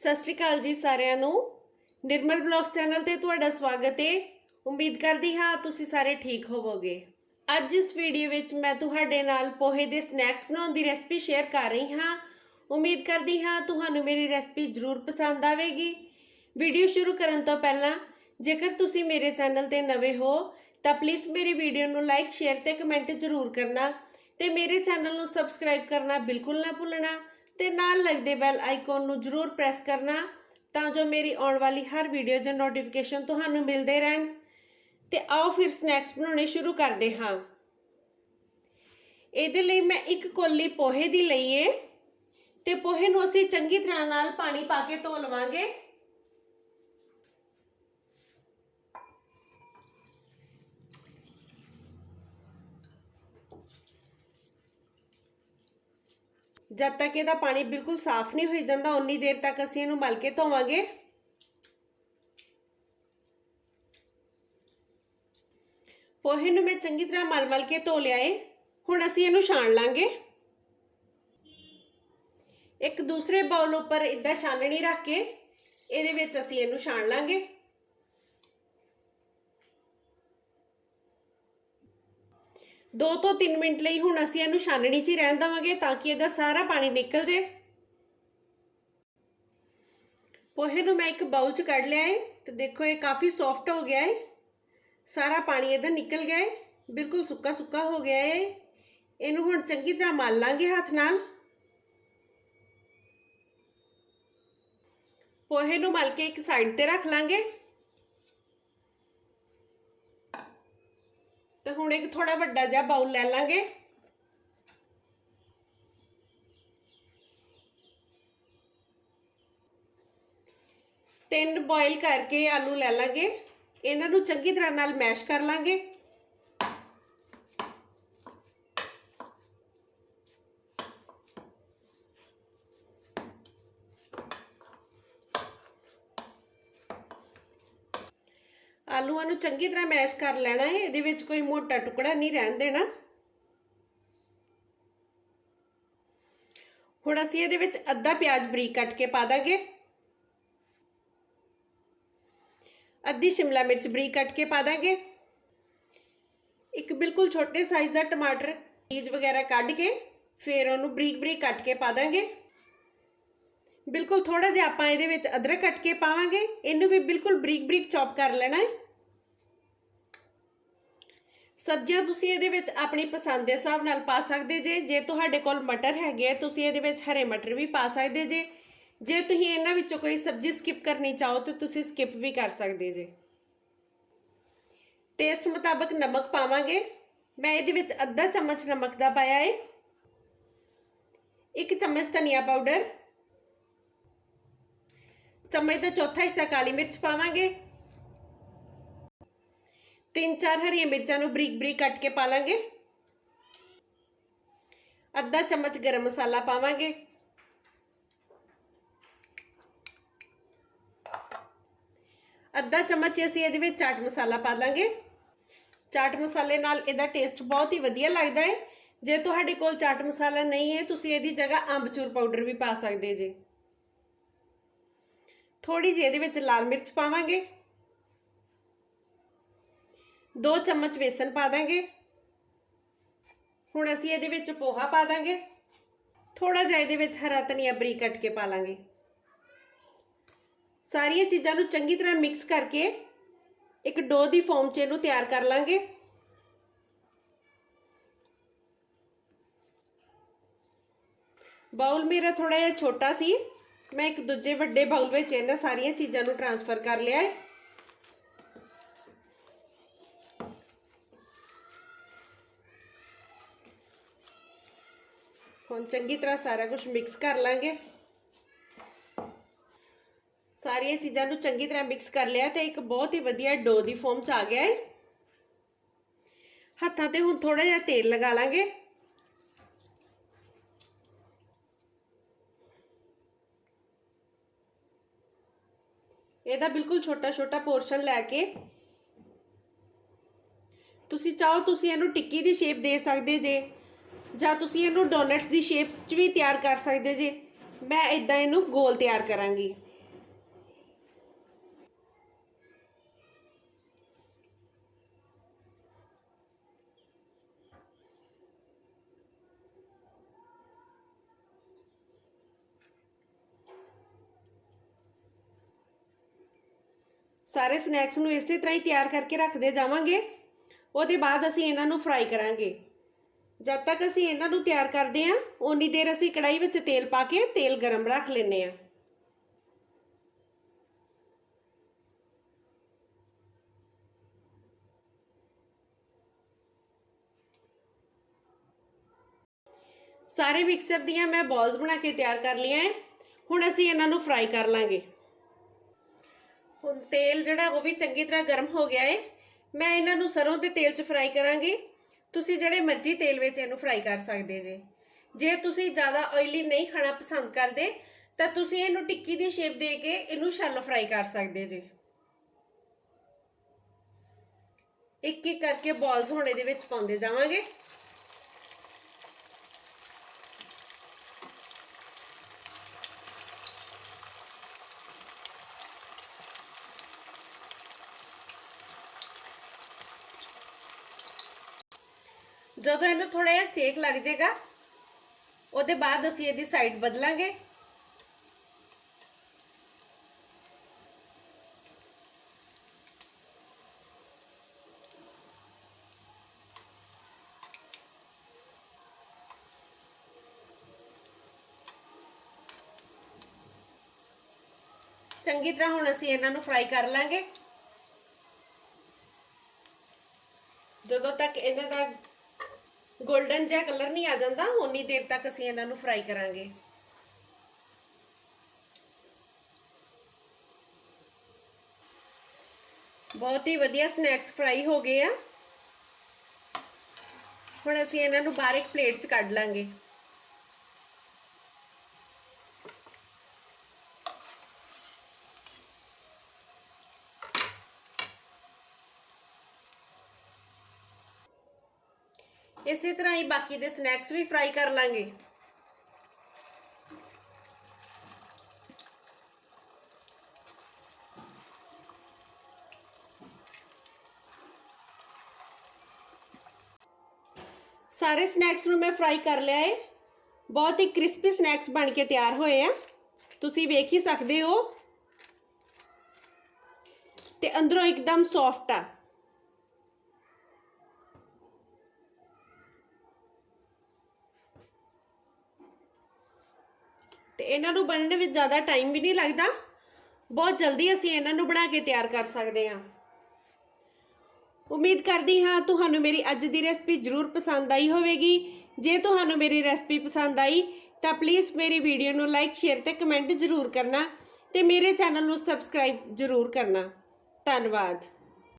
ਸਤਿ ਸ਼੍ਰੀ ਅਕਾਲ ਜੀ ਸਾਰਿਆਂ ਨੂੰ। ਨਿਰਮਲ ਬਲੌਗ ਚੈਨਲ ਤੇ ਤੁਹਾਡਾ ਸਵਾਗਤ ਹੈ ਉਮੀਦ ਕਰਦੀ ਹਾਂ ਤੁਸੀਂ ਸਾਰੇ ਠੀਕ ਹੋਵੋਗੇ। ਅੱਜ ਇਸ ਵੀਡੀਓ ਵਿੱਚ ਮੈਂ ਤੁਹਾਡੇ ਨਾਲ ਪੋਹੇ ਦੇ ਸਨੈਕਸ ਬਣਾਉਣ ਦੀ ਰੈਸਪੀ ਸ਼ੇਅਰ ਕਰ ਰਹੀ ਹਾਂ। ਉਮੀਦ ਕਰਦੀ ਹਾਂ ਤੁਹਾਨੂੰ ਮੇਰੀ ਰੈਸਪੀ ਜ਼ਰੂਰ ਪਸੰਦ ਆਵੇਗੀ। ਵੀਡੀਓ ਸ਼ੁਰੂ ਕਰਨ ਤੋਂ ਪਹਿਲਾਂ, ਜੇਕਰ ਤੁਸੀਂ ਮੇਰੇ ਚੈਨਲ ਤੇ ਨਵੇਂ ਹੋ, ਤਾਂ ਪਲੀਜ਼ ਮੇਰੀ ਵੀਡੀਓ ਨੂੰ ਲਾਈਕ, ਸ਼ੇਅਰ ਤੇ ਕਮੈਂਟ ਜ਼ਰੂਰ ਕਰਨਾ ਤੇ ਮੇਰੇ ਚੈਨਲ ਨੂੰ ਸਬਸਕ੍ਰਾਈਬ ਕਰਨਾ ਬਿਲਕੁਲ ਨਾ ਭੁੱਲਣਾ। ਤੇ ਨਾਲ ਲੱਗਦੇ ਬੈਲ ਆਈਕਨ ਨੂੰ ਜ਼ਰੂਰ ਪ੍ਰੈਸ ਕਰਨਾ ਤਾਂ ਜੋ ਮੇਰੀ ਆਉਣ ਵਾਲੀ ਹਰ ਵੀਡੀਓ ਦੇ ਨੋਟੀਫਿਕੇਸ਼ਨ ਤੁਹਾਨੂੰ ਮਿਲਦੇ ਰਹਿਣ। ਤੇ ਆਓ ਫਿਰ ਸਨੈਕਸ ਬਣਾਉਣੇ ਸ਼ੁਰੂ ਕਰਦੇ ਹਾਂ। ਇਹਦੇ ਲਈ ਮੈਂ ਇੱਕ ਕੋਲੀ ਪੋਹੇ ਦੀ ਲਈ ਏ। ਤੇ ਪੋਹੇ ਨੂੰ ਅਸੀਂ ਚੰਗੀ ਤਰ੍ਹਾਂ ਨਾਲ ਪਾਣੀ ਪਾ ਕੇ ਧੋ ਲਵਾਂਗੇ। ਜਦ ਤੱਕ ਇਹਦਾ ਪਾਣੀ ਬਿਲਕੁਲ ਸਾਫ਼ ਨਹੀਂ ਹੋਈ ਜਾਂਦਾ, ਉਨੀ ਦੇਰ ਤੱਕ ਅਸੀਂ ਇਹਨੂੰ ਮਲ ਕੇ ਧੋਵਾਂਗੇ। ਪੋਹੇ ਨੂੰ ਮੈਂ ਚੰਗੀ ਤਰ੍ਹਾਂ ਮਲ-ਮਲ ਕੇ ਧੋ ਲਿਆ ਏ। ਹੁਣ ਅਸੀਂ ਇਹਨੂੰ ਛਾਣ ਲਾਂਗੇ। ਇੱਕ ਦੂਸਰੇ ਬਾਉਲ ਉੱਪਰ ਇਦਾਂ ਛਾਨਣੀ ਰੱਖ ਕੇ ਇਹਦੇ ਵਿੱਚ ਅਸੀਂ ਇਹਨੂੰ ਛਾਣ ਲਾਂਗੇ। ਦੋ ਤੋਂ 3 ਮਿੰਟ ਲਈ ਹੁਣ ਅਸੀਂ ਇਹਨੂੰ ਛਾਨਣੀ 'ਚ ਹੀ ਰਹਿਣ ਦੇਵਾਂਗੇ ਤਾਂ ਕਿ ਇਹਦਾ ਸਾਰਾ ਪਾਣੀ ਨਿਕਲ ਜੇ ਪੋਹੇ ਨੂੰ ਮੈਂ ਇੱਕ ਬਾਉਲ 'ਚ ਕੱਢ ਲਿਆ ਹੈ ਤੇ ਦੇਖੋ ਇਹ ਕਾਫੀ ਸੌਫਟ ਹੋ ਗਿਆ ਹੈ ਸਾਰਾ ਪਾਣੀ ਇਹਦਾ ਨਿਕਲ ਗਿਆ ਹੈ ਬਿਲਕੁਲ ਸੁੱਕਾ ਸੁੱਕਾ ਹੋ ਗਿਆ ਹੈ ਇਹਨੂੰ ਹੁਣ ਚੰਗੀ ਤਰ੍ਹਾਂ ਮਲ ਲਾਂਗੇ ਹੱਥ ਨਾਲ। ਪੋਹੇ ਨੂੰ ਮਲ ਕੇ ਇੱਕ ਸਾਈਡ ਤੇ ਰੱਖ ਲਾਂਗੇ। ਤੇ ਹੁਣ ਇੱਕ ਥੋੜਾ ਵੱਡਾ ਜਿਹਾ ਬਾਉਲ ਲੈ ਲਾਂਗੇ। ਤਿੰਨ ਬੋਇਲ ਕਰਕੇ ਆਲੂ ਲੈ ਲਾਂਗੇ। ਇਹਨਾਂ ਨੂੰ ਚੰਗੀ ਤਰ੍ਹਾਂ ਨਾਲ ਮੈਸ਼ ਕਰ ਲਾਂਗੇ ਆਲੂਆਂ ਨੂੰ ਚੰਗੀ ਤਰ੍ਹਾਂ ਮੈਸ਼ ਕਰ ਲੈਣਾ ਹੈ ਇਹਦੇ ਵਿੱਚ ਕੋਈ ਮੋਟਾ ਟੁਕੜਾ ਨਹੀਂ ਰਹਿਣ ਦੇਣਾ। ਹੁਣ ਅਸੀਂ ਇਹਦੇ ਵਿੱਚ ਅੱਧਾ ਪਿਆਜ਼ ਬਰੀਕ ਕੱਟ ਕੇ ਪਾ ਦਾਂਗੇ। ਅੱਧੀ ਸ਼ਿਮਲਾ ਮਿਰਚ ਬਰੀਕ ਕੱਟ ਕੇ ਪਾ ਦਾਂਗੇ। ਇੱਕ ਬਿਲਕੁਲ ਛੋਟੇ ਸਾਈਜ਼ ਦਾ ਟਮਾਟਰ ਬੀਜ ਵਗੈਰਾ ਕੱਢ ਕੇ ਫਿਰ ਉਹਨੂੰ ਬਰੀਕ ਬਰੀਕ ਕੱਟ ਕੇ ਪਾ ਦਾਂਗੇ। ਬਿਲਕੁਲ ਥੋੜਾ ਜਿਹਾ ਆਪਾਂ ਇਹਦੇ ਵਿੱਚ ਅਦਰਕ ਕੱਟ ਕੇ ਪਾਵਾਂਗੇ। ਇਹਨੂੰ ਵੀ ਬਿਲਕੁਲ ਬਰੀਕ ਬਰੀਕ ਚੌਪ ਕਰ ਲੈਣਾ ਹੈ ਸਬਜ਼ੀਆਂ ਤੁਸੀਂ ਇਹਦੇ ਵਿੱਚ ਆਪਣੀ ਪਸੰਦ ਦੇ ਹਿਸਾਬ ਨਾਲ ਪਾ ਸਕਦੇ ਜੇ। ਜੇ ਤੁਹਾਡੇ ਕੋਲ ਮਟਰ ਹੈਗੇ ਆ, ਤੁਸੀਂ ਇਹਦੇ ਵਿੱਚ ਹਰੇ ਮਟਰ ਵੀ ਪਾ ਸਕਦੇ ਜੇ। ਜੇ ਤੁਸੀਂ ਇਹਨਾਂ ਵਿੱਚੋਂ ਕੋਈ ਸਬਜ਼ੀ ਸਕਿਪ ਕਰਨੀ ਚਾਹੋ, ਤਾਂ ਤੁਸੀਂ ਸਕਿਪ ਵੀ ਕਰ ਸਕਦੇ ਜੇ। ਟੇਸਟ ਮੁਤਾਬਕ ਨਮਕ ਪਾਵਾਂਗੇ। ਮੈਂ ਇਹਦੇ ਵਿੱਚ ਅੱਧਾ ਚਮਚ ਨਮਕ ਦਾ ਪਾਇਆ ਹੈ ਇੱਕ ਚਮਚ ਧਨੀਆ ਪਾਊਡਰ। ਚਮਚ ਦਾ ਚੌਥਾ ਹਿੱਸਾ ਕਾਲੀ ਮਿਰਚ ਪਾਵਾਂਗੇ। ਤਿੰਨ ਚਾਰ ਹਰੀਆਂ ਮਿਰਚਾਂ ਨੂੰ ਬਰੀਕ ਬਰੀਕ ਕੱਟ ਕੇ ਪਾ ਲਾਂਗੇ ਅੱਧਾ ਚਮਚ ਗਰਮ ਮਸਾਲਾ ਪਾਵਾਂਗੇ। ਅੱਧਾ ਚਮਚ ਅਸੀਂ ਇਹਦੇ ਵਿੱਚ ਚਾਟ ਮਸਾਲਾ ਪਾ ਲਾਂਗੇ। ਚਾਟ ਮਸਾਲੇ ਨਾਲ ਇਹਦਾ ਟੇਸਟ ਬਹੁਤ ਹੀ ਵਧੀਆ ਲੱਗਦਾ ਹੈ ਜੇ ਤੁਹਾਡੇ ਕੋਲ ਚਾਟ ਮਸਾਲਾ ਨਹੀਂ ਹੈ ਤੁਸੀਂ ਇਹਦੀ ਜਗ੍ਹਾ ਅੰਬਚੂਰ ਪਾਊਡਰ ਵੀ ਪਾ ਸਕਦੇ ਜੇ। ਥੋੜੀ ਜਿਹੀ ਇਹਦੇ ਵਿੱਚ ਲਾਲ ਮਿਰਚ ਪਾਵਾਂਗੇ। 2 ਚਮਚ ਵੇਸਨ ਪਾ ਦਾਂਗੇ। ਹੁਣ ਅਸੀਂ ਇਹਦੇ ਵਿੱਚ ਪੋਹਾ ਪਾ ਦਾਂਗੇ। ਥੋੜਾ ਜਿਹਾ ਇਹਦੇ ਵਿੱਚ ਹਰਾ ਧਨੀਆ ਬਰੀਕ ਕੱਟ ਕੇ ਪਾ ਲਾਂਗੇ। ਸਾਰੀਆਂ ਚੀਜ਼ਾਂ ਨੂੰ ਚੰਗੀ ਤਰ੍ਹਾਂ ਮਿਕਸ ਕਰਕੇ ਇੱਕ ਡੋ ਦੀ ਫਾਰਮ 'ਚ ਇਹਨੂੰ ਤਿਆਰ ਕਰ ਲਾਂਗੇ। ਬਾਉਲ ਮੇਰਾ ਥੋੜਾ ਜਿਹਾ ਛੋਟਾ ਸੀ। ਮੈਂ ਇੱਕ ਦੂਜੇ ਵੱਡੇ ਬਾਉਲ ਵਿੱਚ ਇਹਨਾਂ ਸਾਰੀਆਂ ਚੀਜ਼ਾਂ ਨੂੰ ਟਰਾਂਸਫਰ ਕਰ ਲਿਆ ਹੈ। ਹੁਣ ਚੰਗੀ ਤਰ੍ਹਾਂ ਸਾਰਾ ਕੁਝ ਮਿਕਸ ਕਰ ਲਾਂਗੇ। ਸਾਰੀਆਂ ਚੀਜ਼ਾਂ ਨੂੰ ਚੰਗੀ ਤਰ੍ਹਾਂ ਮਿਕਸ ਕਰ ਲਿਆ ਤੇ ਇੱਕ ਬਹੁਤ ਹੀ ਵਧੀਆ ਡੋ ਦੀ ਫਾਰਮ ਚ ਆ ਗਿਆ ਹੈ ਹੱਥਾਂ ਤੇ ਹੁਣ ਥੋੜਾ ਜਿਹਾ ਤੇਲ ਲਗਾ ਲਾਂਗੇ। ਇਹਦਾ ਬਿਲਕੁਲ ਛੋਟਾ ਛੋਟਾ ਪੋਰਸ਼ਨ ਲੈ ਕੇ ਤੁਸੀਂ ਚਾਹੋ ਤੁਸੀਂ ਇਹਨੂੰ ਟਿੱਕੀ ਦੀ ਸ਼ੇਪ ਦੇ ਸਕਦੇ ਜੇ। ਜਾਂ ਤੁਸੀਂ ਇਹਨੂੰ ਡੋਨਟਸ ਦੀ ਸ਼ੇਪ 'ਚ ਵੀ ਤਿਆਰ ਕਰ ਸਕਦੇ ਜੇ। ਮੈਂ ਇਦਾਂ ਇਹਨੂੰ ਗੋਲ ਤਿਆਰ ਕਰਾਂਗੀ। ਸਾਰੇ ਸਨੈਕਸ ਨੂੰ ਇਸੇ ਤਰ੍ਹਾਂ ਹੀ ਤਿਆਰ ਕਰਕੇ ਰੱਖਦੇ ਜਾਵਾਂਗੇ। ਉਹਦੇ ਬਾਅਦ ਅਸੀਂ ਇਹਨਾਂ ਨੂੰ ਫਰਾਈ ਕਰਾਂਗੇ। ਜਦ ਤੱਕ ਅਸੀਂ ਇਹਨਾਂ ਨੂੰ ਤਿਆਰ ਕਰਦੇ ਹਾਂ, ਓਨੀ ਦੇਰ ਅਸੀਂ ਕੜਾਈ ਵਿੱਚ ਤੇਲ ਪਾ ਕੇ ਤੇਲ ਗਰਮ ਰੱਖ ਲੈਨੇ ਆ ਸਾਰੇ ਮਿਕਸਰ ਦੀਆਂ ਮੈਂ ਬਾਲਸ ਬਣਾ ਕੇ ਤਿਆਰ ਕਰ ਲਈਆਂ ਹੈ। ਹੁਣ ਅਸੀਂ ਇਹਨਾਂ ਨੂੰ ਫਰਾਈ ਕਰ ਲਾਂਗੇ। ਹੁਣ ਤੇਲ ਜਿਹੜਾ ਉਹ ਵੀ ਚੰਗੀ ਤਰ੍ਹਾਂ ਗਰਮ ਹੋ ਗਿਆ ਹੈ। ਮੈਂ ਇਹਨਾਂ ਨੂੰ ਸਰੋਂ ਦੇ ਤੇਲ 'ਚ ਫਰਾਈ ਕਰਾਂਗੀ। ਤੁਸੀਂ ਜਿਹੜੇ ਮਰਜ਼ੀ ਤੇਲ ਵਿੱਚ ਇਹਨੂੰ ਫਰਾਈ ਕਰ ਸਕਦੇ ਜੇ। ਜੇ ਤੁਸੀਂ ਜ਼ਿਆਦਾ ਆਇਲੀ ਨਹੀਂ ਖਾਣਾ ਪਸੰਦ ਕਰਦੇ, ਤਾਂ ਤੁਸੀਂ ਇਹਨੂੰ ਟਿੱਕੀ ਦੀ ਸ਼ੇਪ ਦੇ ਕੇ ਇਹਨੂੰ ਸ਼ੈਲੋ ਫਰਾਈ ਕਰ ਸਕਦੇ ਜੇ। ਇੱਕ ਇੱਕ ਕਰਕੇ ਬਾਲਸ ਹੁਣ ਇਹਦੇ ਵਿੱਚ ਪਾਉਂਦੇ ਜਾਵਾਂਗੇ। ਜਦੋਂ ਇਹਨੂੰ ਥੋੜਾ ਜਿਹਾ ਸੇਕ ਲੱਗ ਜਾਏਗਾ, ਉਹਦੇ ਬਾਅਦ ਅਸੀਂ ਇਹਦੀ ਸਾਈਡ ਬਦਲਾਂਗੇ। ਚੰਗੀ ਤਰ੍ਹਾਂ ਹੁਣ ਅਸੀਂ ਇਹਨਾਂ ਨੂੰ ਫਰਾਈ ਕਰ ਲਾਂਗੇ। ਜਦੋਂ ਤੱਕ ਇਹਨਾਂ ਦਾ 골ਡਨ ਜਿਹਾ ਕਲਰ ਨਹੀਂ ਆ ਜਾਂਦਾ ਉਨੀ ਦੇਰ ਤੱਕ ਅਸੀਂ ਇਹਨਾਂ ਨੂੰ ਫਰਾਈ ਕਰਾਂਗੇ। ਬਹੁਤ ਹੀ ਵਧੀਆ ਸਨੈਕਸ ਫਰਾਈ ਹੋ ਗਏ ਆ। ਹੁਣ ਅਸੀਂ ਇਹਨਾਂ ਨੂੰ ਬਾਹਰ ਇੱਕ ਪਲੇਟ 'ਚ ਕੱਢ ਲਾਂਗੇ। ਇਸੇ ਤਰ੍ਹਾਂ ਹੀ ਬਾਕੀ ਦੇ ਸਨੈਕਸ ਵੀ ਫਰਾਈ ਕਰ ਲਾਂਗੇ ਸਾਰੇ ਸਨੈਕਸ ਨੂੰ ਮੈਂ ਫਰਾਈ ਕਰ ਲਿਆ ਹੈ ਬਹੁਤ ਹੀ ਕ੍ਰਿਸਪੀ ਸਨੈਕਸ ਬਣ ਕੇ ਤਿਆਰ ਹੋਏ ਆ ਤੁਸੀਂ ਵੇਖ ਹੀ ਸਕਦੇ ਹੋ ਤੇ ਅੰਦਰੋਂ ਇੱਕਦਮ ਸੌਫਟ ਆ ਇਹਨਾਂ ਨੂੰ ਬਣਨ ਵਿੱਚ ਜ਼ਿਆਦਾ ਟਾਈਮ ਵੀ ਨਹੀਂ ਲੱਗਦਾ। ਬਹੁਤ ਜਲਦੀ ਅਸੀਂ ਇਹਨਾਂ ਨੂੰ ਬਣਾ ਕੇ ਤਿਆਰ ਕਰ ਸਕਦੇ ਹਾਂ। ਉਮੀਦ ਕਰਦੀ ਹਾਂ ਤੁਹਾਨੂੰ ਮੇਰੀ ਅੱਜ ਦੀ ਰੈਸਪੀ ਜ਼ਰੂਰ ਪਸੰਦ ਆਈ ਹੋਵੇਗੀ। ਜੇ ਤੁਹਾਨੂੰ ਮੇਰੀ ਰੈਸਪੀ ਪਸੰਦ ਆਈ, ਤਾਂ ਪਲੀਜ਼ ਮੇਰੀ ਵੀਡੀਓ ਨੂੰ ਲਾਈਕ ਸ਼ੇਅਰ ਤੇ ਕਮੈਂਟ ਜ਼ਰੂਰ ਕਰਨਾ ਤੇ ਮੇਰੇ ਚੈਨਲ ਨੂੰ ਸਬਸਕ੍ਰਾਈਬ ਜ਼ਰੂਰ ਕਰਨਾ। ਧੰਨਵਾਦ।